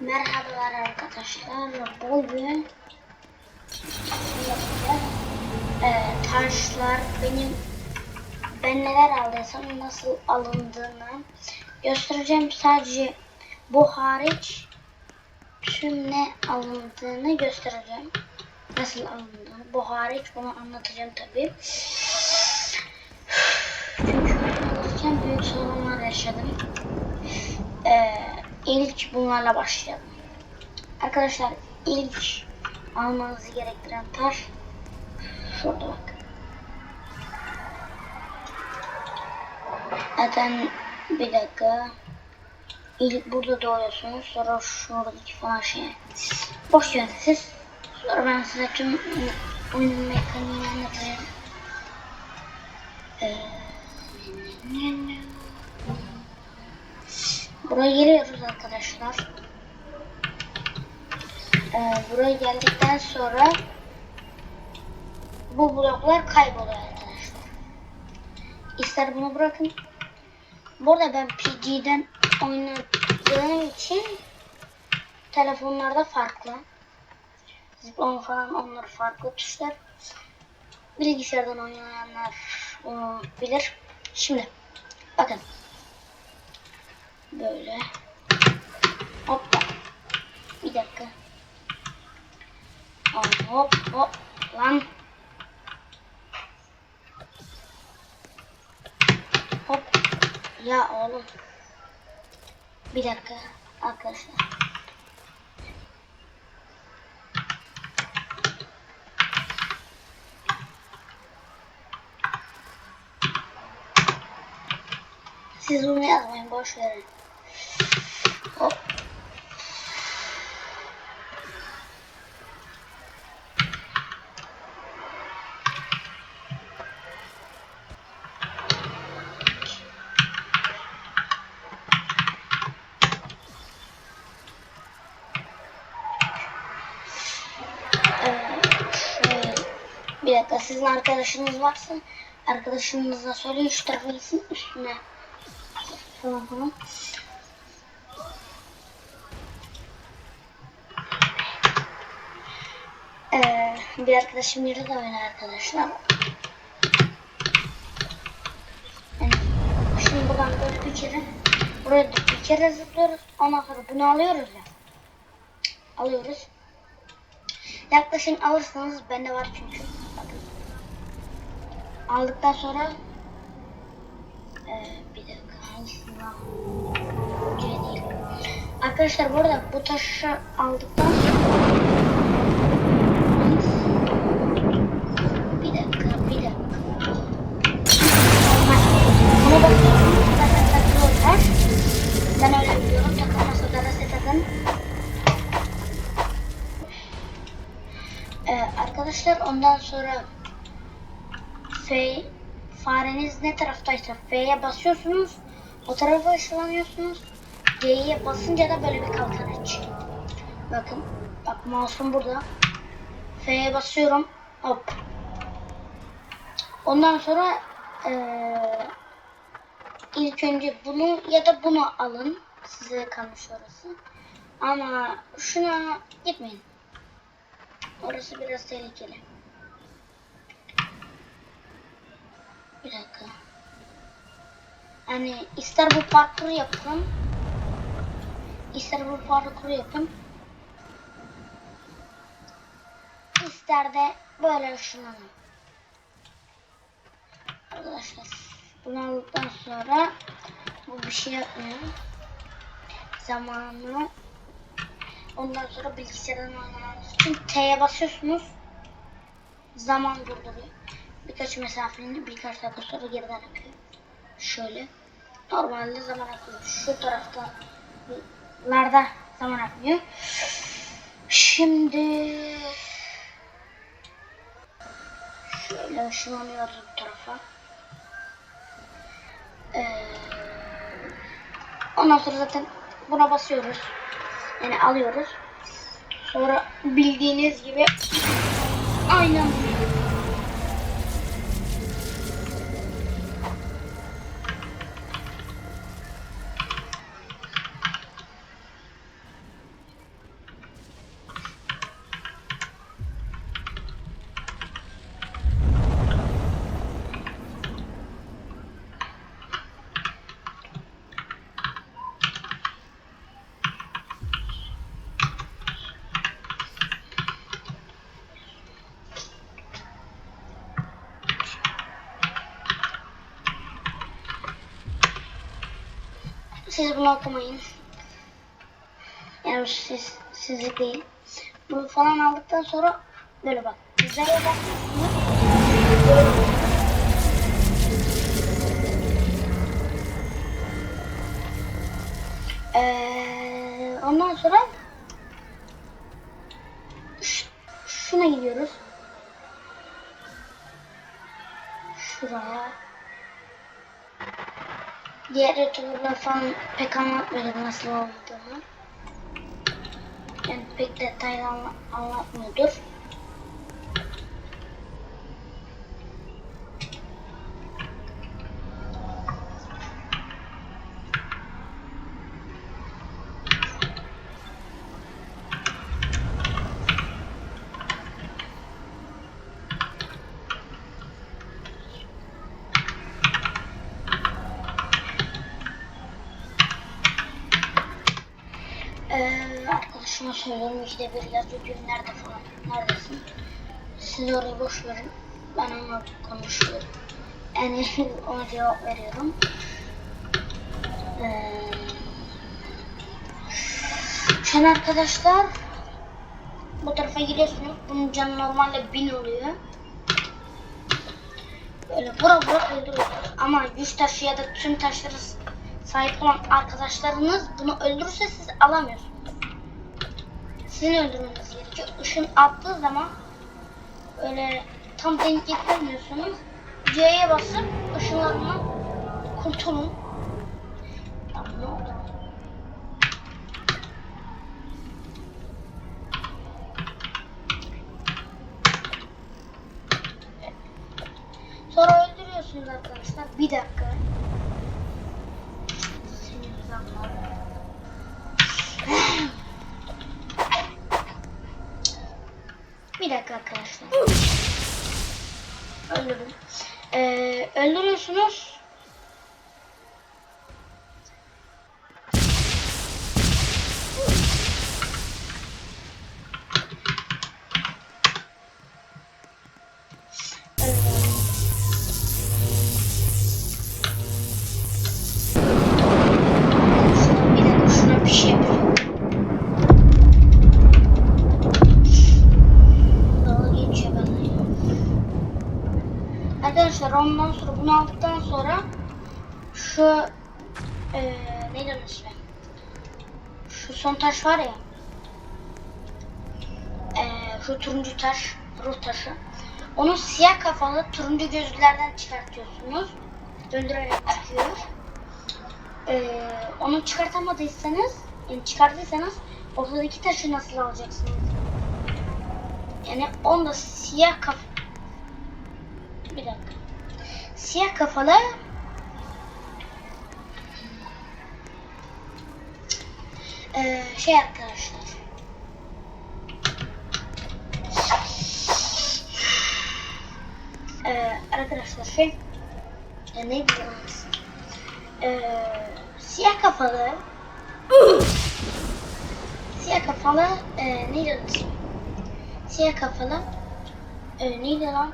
Merhabalar arkadaşlar. Bugün e, taşlar benim ben neler aldıysam nasıl alındığını göstereceğim. Sadece bu hariç tüm ne alındığını göstereceğim. Nasıl alındığını. Bu hariç bunu anlatacağım tabi. Çünkü alırken büyük sorunlar yaşadım. Ee, ilk bunlarla başlayalım. Arkadaşlar ilk almanızı gerektiren taş şurada bak. Zaten bir dakika. İlk burada doğuyorsunuz. Sonra şuradaki falan şey. Boş verin. Sonra ben size tüm oyunun mekaniğini anlatacağım. Ee, Buraya geliyoruz arkadaşlar. Ee, buraya geldikten sonra bu bloklar kayboluyor arkadaşlar. İster bunu bırakın. Burada ben PG'den oynadığım için telefonlarda farklı. Zıplama falan onlar farklı tuşlar. Bilgisayardan oynayanlar bilir. Şimdi bakın. Böyle. Hoppa. Bir dakika. Hop hop hop. Lan. Hop. Ya oğlum. Bir dakika arkadaşlar. Siz bunu yazmayın boş verin. Hop. Ee, şöyle, Bir dakika sizin arkadaşınız varsa arkadaşınıza söyleyin şu tarafa gitsin üstüne falan. Ee, bir arkadaşım yeri de oynar arkadaşlar. Yani şimdi buradan böyle bir kere buraya bir kere zıplıyoruz. Ondan sonra bunu alıyoruz ya. Alıyoruz. Yaklaşın alırsanız bende var çünkü. Aldıktan sonra ee, bir dakika hangisini değil. Arkadaşlar bu arada bu taşı aldıktan sonra bir dakika bir dakika. Buna bakıyorum. Zaten takıyorlar. Ben öyle biliyorum. Takamasa da takın. Ee, arkadaşlar ondan sonra fareniz ne taraftaysa F'ye basıyorsunuz. O tarafa ışınlanıyorsunuz. G'ye basınca da böyle bir kalkan açıyor. Bakın. Bak mouse'um burada. F'ye basıyorum. Hop. Ondan sonra eee, ilk önce bunu ya da bunu alın. Size kalmış orası. Ama şuna gitmeyin. Orası biraz tehlikeli. Bir dakika. Yani ister bu parkuru yapın. ister bu parkuru yapın. ister de böyle ışınlanın. Arkadaşlar bunu aldıktan sonra bu bir şey yapmıyor. Zamanı ondan sonra bilgisayardan oynamanız için T'ye basıyorsunuz. Zaman durduruyor. Birkaç mesafenin birkaç dakika sonra geriden akıyor. Şöyle. Normalde zaman akıyor. Şu tarafta larda zaman akmıyor. Şimdi şöyle ışınlanıyoruz bu tarafa. Ee, ondan sonra zaten buna basıyoruz. Yani alıyoruz. Sonra bildiğiniz gibi aynen bunu okumayın. Yani siz, sizlik değil. Bunu falan aldıktan sonra böyle bak. Güzel bakıyorsunuz. Ee, ondan sonra şuna gidiyoruz. Şuraya. Diğer youtuberlar falan pek anlatmıyordur nasıl olduğunu. Yani pek detaylı anla- anlatmıyordur. Ee, söylüyorum işte bir yazıyor diyor nerede falan neredesin? Siz orayı boş verin. Ben onunla konuşuyorum. Yani ona cevap veriyorum. Ee, an arkadaşlar bu tarafa giriyorsunuz. Bunun canı normalde 1000 oluyor. Böyle vura vura öldürüyorsunuz. Ama güç taşı ya da tüm taşları sahip olan arkadaşlarınız bunu öldürürse siz alamıyorsunuz. Sizin öldürmeniz gerekiyor. Işın attığı zaman öyle tam denk getirmiyorsunuz. C'ye basıp ışınlarından kurtulun. Tamam ne oldu? Sonra öldürüyorsunuz arkadaşlar. Bir dakika. Sinir zamlar. Bir dakika arkadaşlar. Öldürdüm. Ee, turuncu gözlülerden çıkartıyorsunuz. Döndürerek çıkıyor. Eee onu çıkartamadıysanız, yani çıkardıysanız ortadaki taşı nasıl alacaksınız? Yani onda siyah kaf... Bir dakika. Siyah kafalı Ee, şey arkadaşlar. Ee, arkadaşlar şey e, ne diyorum ee, siyah kafalı siyah kafalı e, neydi? Siyah kafalı e, neydi lan?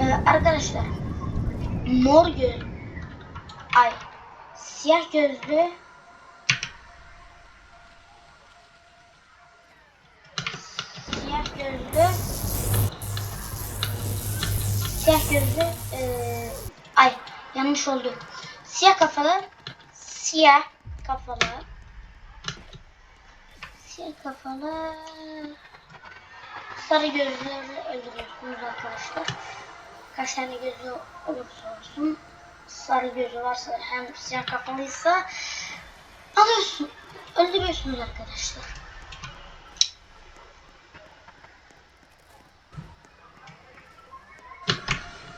Ee, arkadaşlar mor göz ay siyah gözlü. Siyah gözlü. Siyah gözlü eee, ay yanlış oldu. Siyah kafalı siyah kafalı. Siyah kafalı. Sarı gözlüleri öldürüyorsunuz arkadaşlar. Kaç tane gözü olursa olsun sarı gözü varsa hem siyah kafalıysa alıyorsun öldürüyorsunuz arkadaşlar.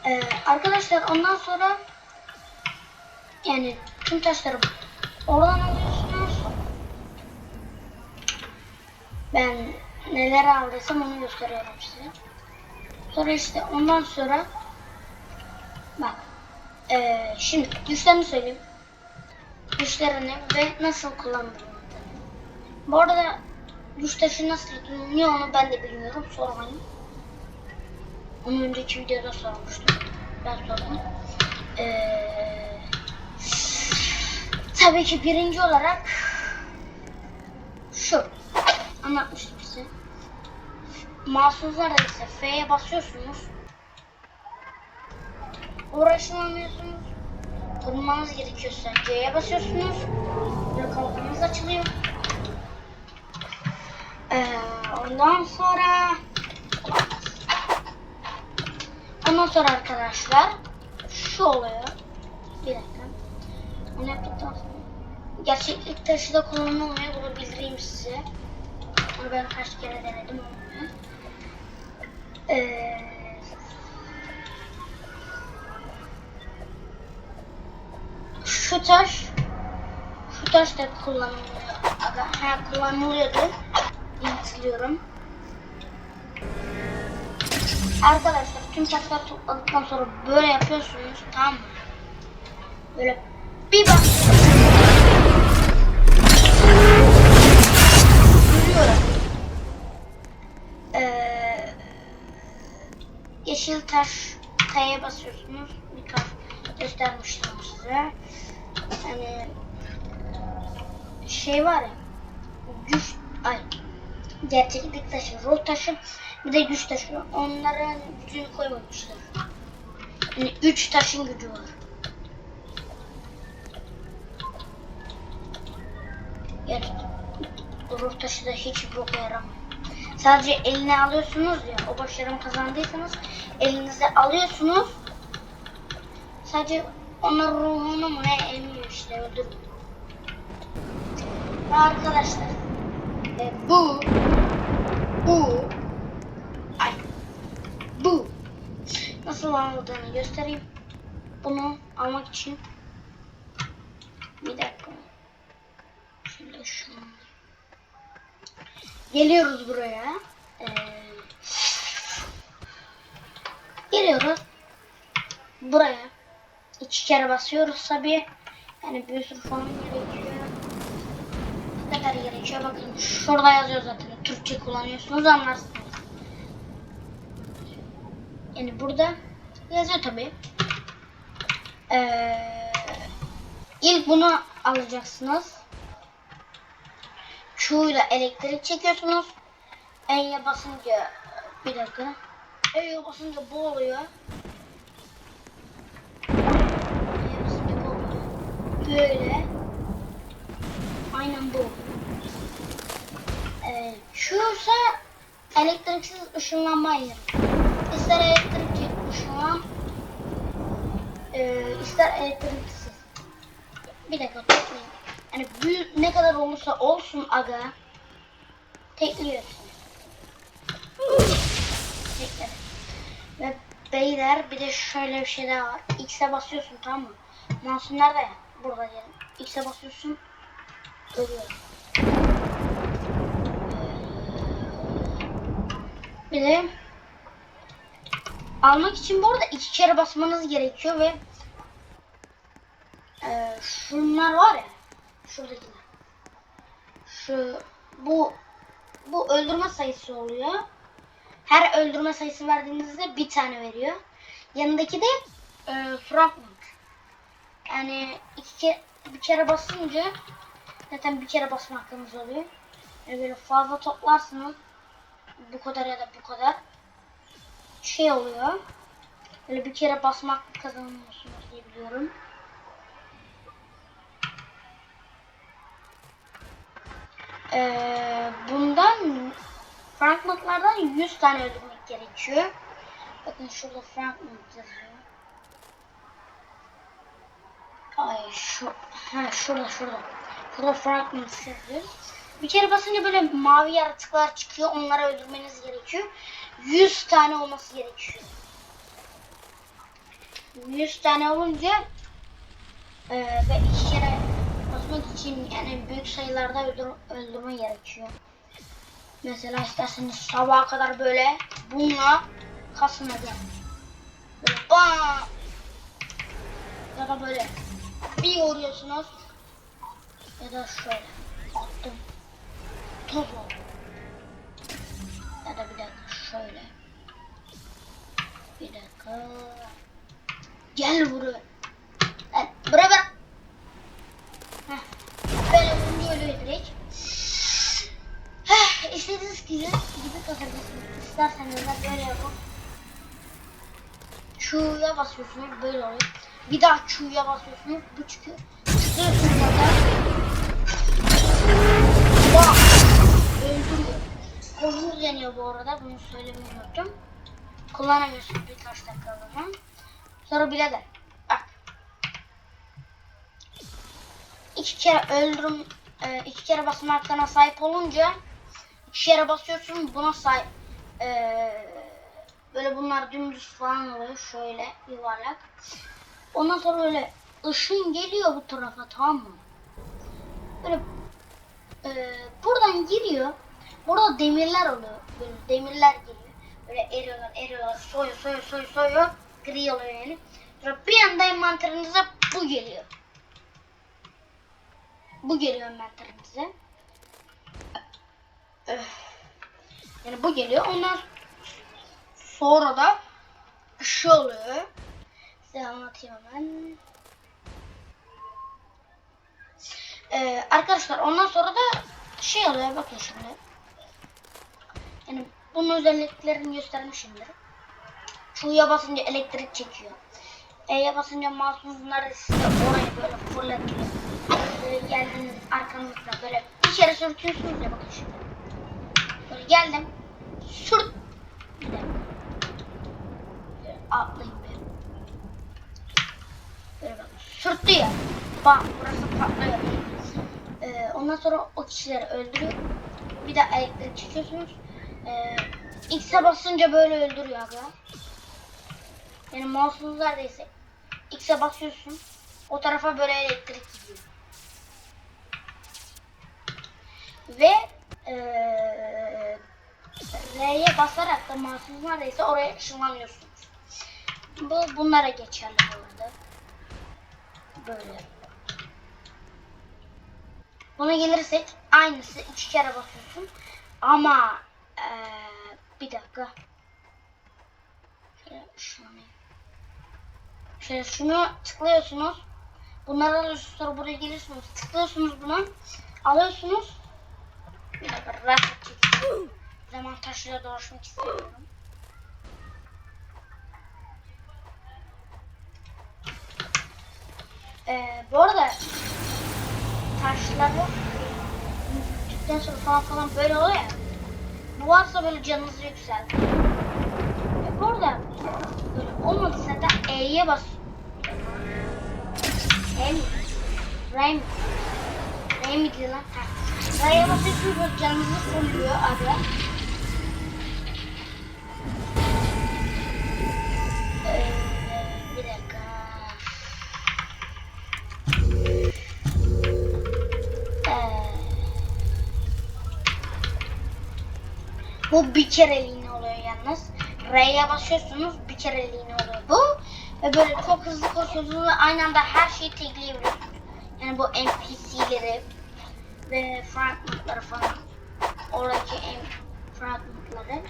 Ee, arkadaşlar ondan sonra yani tüm taşları oradan alıyorsunuz. Ben neler aldıysam onu gösteriyorum size. Sonra işte ondan sonra bak eee, şimdi güçlerini söyleyeyim. Güçlerini ve nasıl kullandığını. Bu arada güç taşı nasıl yapılıyor onu ben de bilmiyorum. Sormayın. Onu önceki videoda sormuştum. Ben sordum. Eee tabii ki birinci olarak şu anlatmıştım size. Mahsuslarda ise F'ye basıyorsunuz. Uğraşamıyorsunuz. Durmanız gerekiyorsa C'ye basıyorsunuz. Böyle kalkanınız açılıyor. Ee, ondan sonra ondan sonra arkadaşlar şu oluyor. Bir dakika. Onu yaptıktan sonra gerçeklik taşı da kullanılmıyor. Bunu bildireyim size. Onu ben kaç kere denedim onu. Ee, şu taş şu taş da kullanılıyor. Aga, ha, kullanılıyordu. hatırlıyorum. Arkadaşlar tüm taşları topladıktan sonra böyle yapıyorsunuz tamam mı? Böyle bir bak. Görüyorum. Ee, yeşil taş T'ye basıyorsunuz. Birkaç göstermiştim size. Hani şey var ya güç ay gerçeklik taşı, ruh taşı bir de güç taşı. Onların gücünü koymamışlar. Yani üç taşın gücü var. Yani ruh taşı da hiç boka yaramıyor. Sadece eline alıyorsunuz ya, o başarım kazandıysanız elinize alıyorsunuz. Sadece onun ruhunu mu ne emiyor işte. Ve arkadaşlar e, bu bu ay bu nasıl alındığını göstereyim. Bunu almak için bir dakika. Şöyle şunu. Geliyoruz buraya. Ee, geliyoruz. Buraya. İki kere basıyoruz tabi. Yani bir sürü falan gerekiyor. Ne kadar gerekiyor bakın. Şurada yazıyor zaten. Türkçe kullanıyorsunuz anlarsınız. Yani burada yazıyor tabi. Ee, ilk bunu alacaksınız. Q'yla elektrik çekiyorsunuz. E'ye basınca bir dakika. E'ye basınca bu oluyor. E'ye basınca bu oluyor. Böyle. Aynen bu. Ee, ise elektriksiz ışınlanma yeri. İster elektrikli ışınlan, e, ister elektriksiz. Bir dakika toplayayım. Yani büyük ne kadar olursa olsun aga tekliyorsun. Tekle. Ve beyler bir de şöyle bir şey daha var. X'e basıyorsun tamam mı? Mouse nerede ya? Burada yani. X'e basıyorsun. Ölüyor. Bir de almak için bu arada iki kere basmanız gerekiyor ve e, şunlar var ya şuradakiler. Şu bu bu öldürme sayısı oluyor. Her öldürme sayısı verdiğinizde bir tane veriyor. Yanındaki de e, fragment. Yani iki kere, bir kere basınca zaten bir kere basma hakkınız oluyor. Yani böyle fazla toplarsınız bu kadar ya da bu kadar şey oluyor. Böyle bir kere basmak kazanıyorsunuz diye biliyorum. Ee, bundan fragmentlardan 100 tane öldürmek gerekiyor. Bakın şurada fragment yazıyor. Ay şu ha şurada şurada. Şurada fragment yazıyor. Bir kere basınca böyle mavi yaratıklar çıkıyor. Onları öldürmeniz gerekiyor. 100 tane olması gerekiyor. 100 tane olunca e, ve iki kere basmak için yani büyük sayılarda öldür, öldürme gerekiyor. Mesela isterseniz sabaha kadar böyle bununla kasın hadi. Böyle bam. Ya da böyle bir vuruyorsunuz. Ya da şöyle attım. Top. Ya da bir dakika şöyle. Bir dakika. Gel buraya. Gel buraya bak. Heh. Böyle vurunca ölüyor direkt. Heh, istediğiniz gibi gibi kasabilirsiniz. İsterseniz de böyle yapın. Q'ya basıyorsunuz böyle oluyor. Bir daha Q'ya basıyorsunuz bu çıkıyor. Çıkıyorsunuz orada. Bak. Öldürüyor. Kolunuz yanıyor bu arada. Bunu söylemeyi unuttum. Kullanamıyorsunuz birkaç dakika o zaman. Sonra birader. Bak. İki kere öldürüm, e, iki kere basma hakkına sahip olunca iki kere basıyorsun buna sahip. E, böyle bunlar dümdüz falan oluyor. Şöyle yuvarlak. Ondan sonra böyle ışın geliyor bu tarafa tamam mı? Böyle e, buradan giriyor. Burada demirler oluyor. Böyle demirler geliyor. Böyle eriyorlar, eriyorlar, soyuyor, soyuyor, soyuyor, soyuyor. Gri oluyor yani. Sonra bir anda envanterinize bu geliyor. Bu geliyor envanterinize. Yani bu geliyor. Ondan sonra da şu oluyor. Size anlatayım hemen. Ee, arkadaşlar ondan sonra da şey oluyor bakın şimdi. Yani bunun özelliklerini göstermişimdir. Q'ya basınca elektrik çekiyor. E'ye basınca mouse'unuzlar size orayı böyle fırlatıyor. Böyle geldiniz arkanızda böyle bir kere sürtüyorsunuz ya bakın şimdi. Böyle geldim. Sürt. Bir. Böyle atlayayım bir. Böyle bakın. Sürttü ya. Bam. Burası patlıyor. Ee, ondan sonra o kişileri öldürüyor. Bir daha elektrik çekiyorsunuz. Ee, X'e basınca böyle öldürüyor abi. Yani mouse'unuz neredeyse X'e basıyorsun. O tarafa böyle elektrik gidiyor. Ve eee R'ye basarak da mouse'unuz neredeyse oraya ışınlanıyorsunuz. Bu bunlara geçerli burada. Böyle. Buna gelirsek aynısı iki kere basıyorsun. Ama eee, bir dakika. Şöyle şunu Şöyle şunu tıklıyorsunuz. Bunları alıyorsunuz sonra buraya geliyorsunuz. Tıklıyorsunuz bunu. Alıyorsunuz. Bir dakika rahat çekeyim. Zaman taşıyla dolaşmak istiyorum. Ee, bu arada taşları Tükten sonra falan falan böyle oluyor ya. Bu varsa böyle canınızı yükseltir. E, bu arada böyle olmadıysa da E'ye bas. E mi? R mi? R miydi lan? Ha. R'ye basıyorsunuz böyle canınızı fulluyor abi. Bu bir kereliğine oluyor yalnız. R'ye basıyorsunuz bir kereliğine oluyor bu. Ve böyle çok hızlı koşuyorsunuz aynı anda her şeyi tekleyebiliyorsunuz. Yani bu NPC'leri ve fragmentları falan. Oradaki en fragmentları.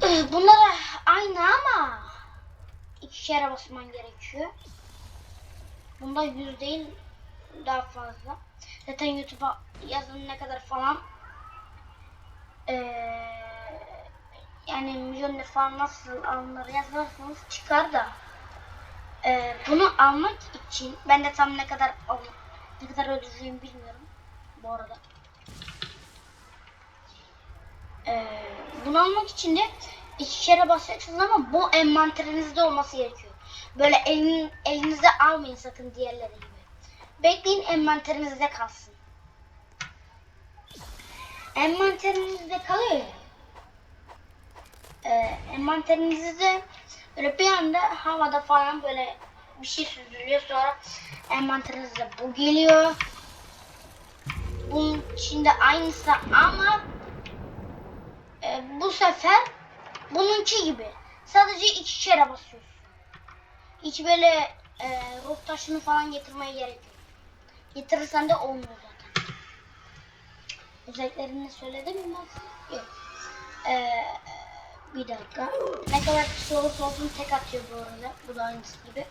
Bunlara aynı ama iki kere basman gerekiyor. Bunda yüz değil daha fazla. Zaten YouTube'a yazın ne kadar falan ee, yani milyoner falan nasıl alınır yazarsanız çıkar da ee, bunu almak için ben de tam ne kadar ne kadar ödeyeceğimi bilmiyorum bu arada. Ee, bunu almak için de iki kere basacaksınız ama bu envanterinizde olması gerekiyor. Böyle elin, elinize almayın sakın diğerleri gibi. Bekleyin envanterinizde kalsın. Envanterinizde kalıyor ya. Ee, envanterinizde böyle bir anda havada falan böyle bir şey süzülüyor sonra envanterinize bu geliyor. Bunun içinde aynısı ama e, bu sefer bununki gibi. Sadece iki kere basıyorsun. Hiç böyle e, ruh taşını falan getirmeye gerek yok. Getirirsen de olmuyor. Özelliklerini söyledim mi? Yok. E, bir dakika. Ne kadar kısa olursa olsun tek atıyor bu arada. Bu da aynısı gibi.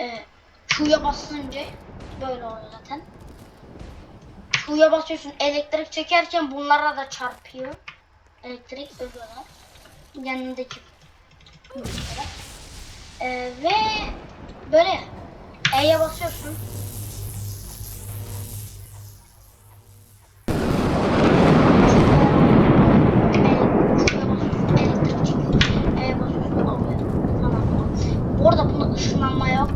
E, Q'ya basınca böyle oluyor zaten. Q'ya basıyorsun elektrik çekerken bunlara da çarpıyor. Elektrik ölüyorlar. Yanındaki. Ee, ve böyle E'ye basıyorsun. Işınlanma yok.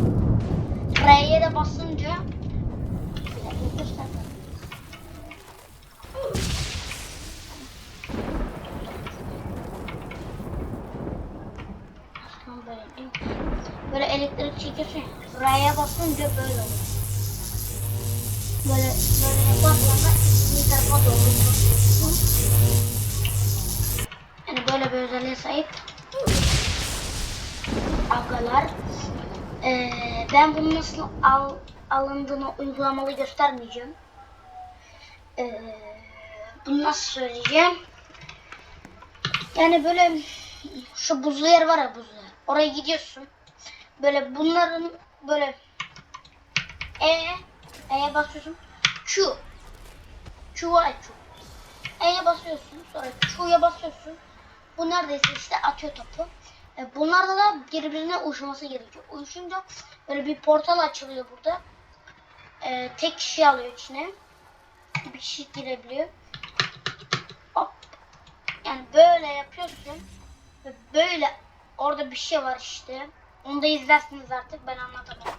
R'ye de basınca böyle elektrik çekiyorsun ya. R'ye basınca böyle oluyor. Böyle böyle da bir tarafa doğru. Yani böyle bir özelliğe sahip agalar. Ee, ben bunu nasıl al, alındığını uygulamalı göstermeyeceğim. Ee, bunu nasıl söyleyeceğim? Yani böyle şu buzlu yer var ya buzlu yer. Oraya gidiyorsun. Böyle bunların böyle E E'ye basıyorsun. Q Q var Q. E'ye basıyorsun. Sonra Q'ya basıyorsun. Bu neredeyse işte atıyor topu. E, bunlarda da birbirine uyuşması gerekiyor. Uyuşunca böyle bir portal açılıyor burada. E, tek kişi alıyor içine. Bir kişi girebiliyor. Hop. Yani böyle yapıyorsun. Ve böyle orada bir şey var işte. Onu da izlersiniz artık. Ben anlatamam.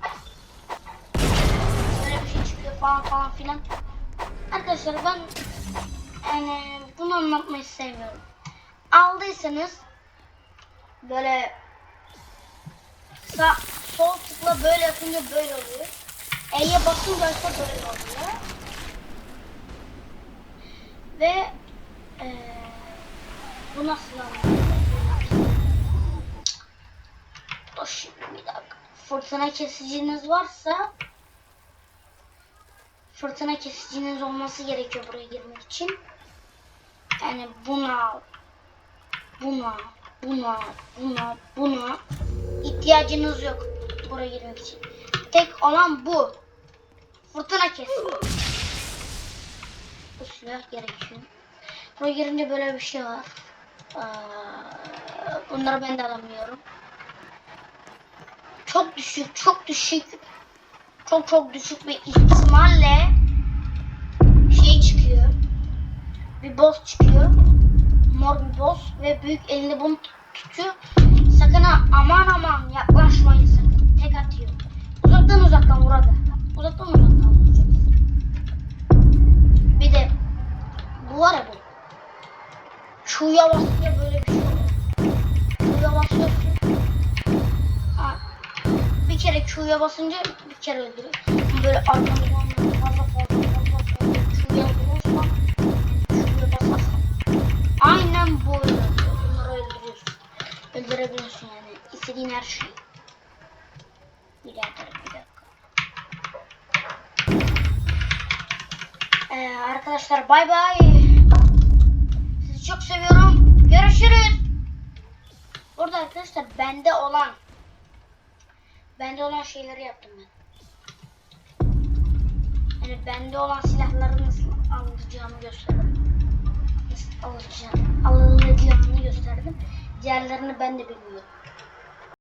Böyle bir şey çıkıyor falan falan filan. Arkadaşlar ben yani bunu anlatmayı sevmiyorum. Aldıysanız böyle sağ, sol tıkla böyle yapınca böyle oluyor. E'ye basınca ise böyle oluyor. Ve eee bu nasıl anlatayım? Dur şimdi bir dakika. Fırtına kesiciniz varsa fırtına kesiciniz olması gerekiyor buraya girmek için. Yani buna buna buna buna buna ihtiyacınız yok buraya girmek için. Tek olan bu. Fırtına kesici. Bu silah gerekiyor. Buraya girince böyle bir şey var. Ee, bunları ben de alamıyorum. Çok düşük, çok düşük. Çok çok düşük bir ihtimalle şey çıkıyor. Bir boss çıkıyor. Mor bir boss ve büyük elinde bunu tutuyor. Sakın ha aman aman yaklaşmayın sakın. Tek atıyor. Uzaktan uzaktan vur. Uzaktan uzaktan vuracaksın. Bir de bu var ya bu. Şuya basınca böyle bir şey oluyor. Şuya basıyorsun. Ha, bir kere Q'ya basınca bir kere öldürüyor. Böyle fazla fazla fazla Öldürebiliyorsun yani. İstediğin her şeyi. Bir dakika bir dakika. Ee, arkadaşlar bay bay. Sizi çok seviyorum. Görüşürüz. Burada arkadaşlar bende olan bende olan şeyleri yaptım ben. Yani bende olan silahları nasıl alacağımı gösterdim. Nasıl alacağım, alınacağını gösterdim. Diğerlerini ben de bilmiyorum.